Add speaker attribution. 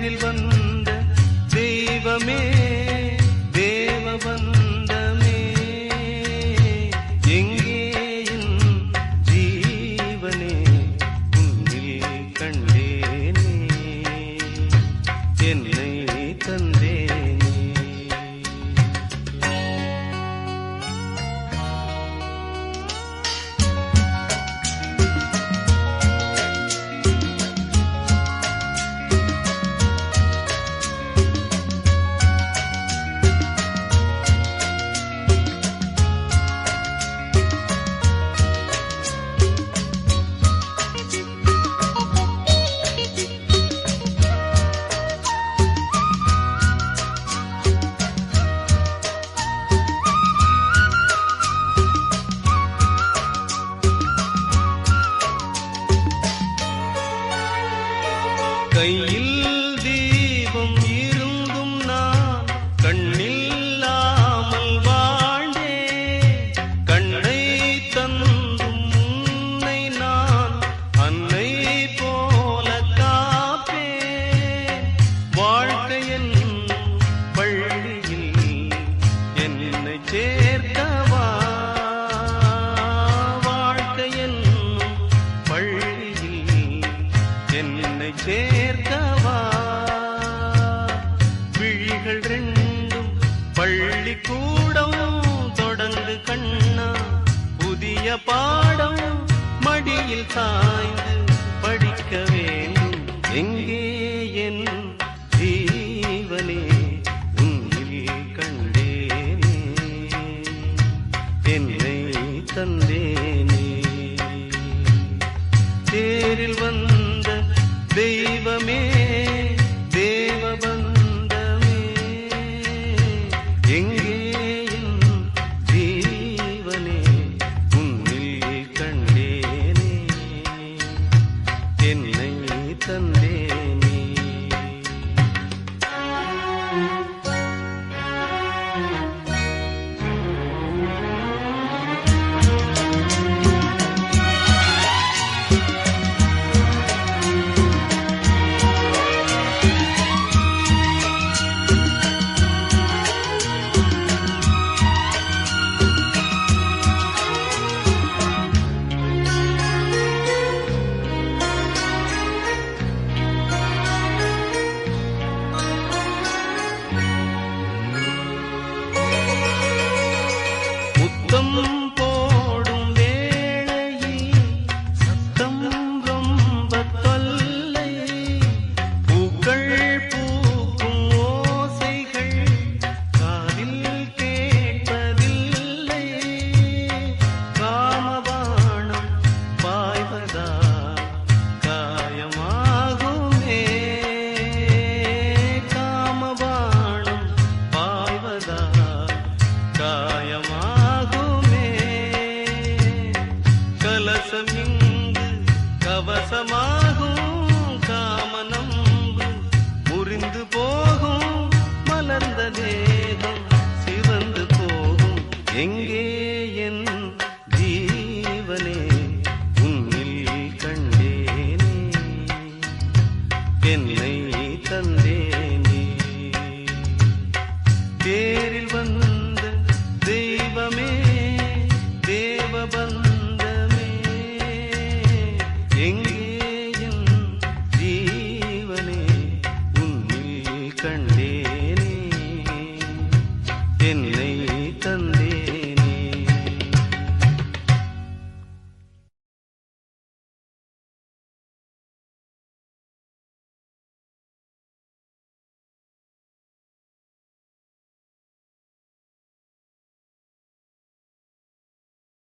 Speaker 1: நேரில் வந்த தெய்வமே. கையில் உன்னை சேர்க்கவா விழிகள் ரெண்டும் பள்ளி கூடம் தொடர்ந்து கண்ணா. புதிய பாடம் மடியில் சாய்ந்து தெய்வமே கவசம் இங்கு கவசமாகும் காமனம் முறிந்து போகும் மலர்ந்த தேகம் சிவந்து போகும். எங்கே என் ஜீவனே உன்னில் கண்டேனே. என்னை தந்தேனே. தேரில் in the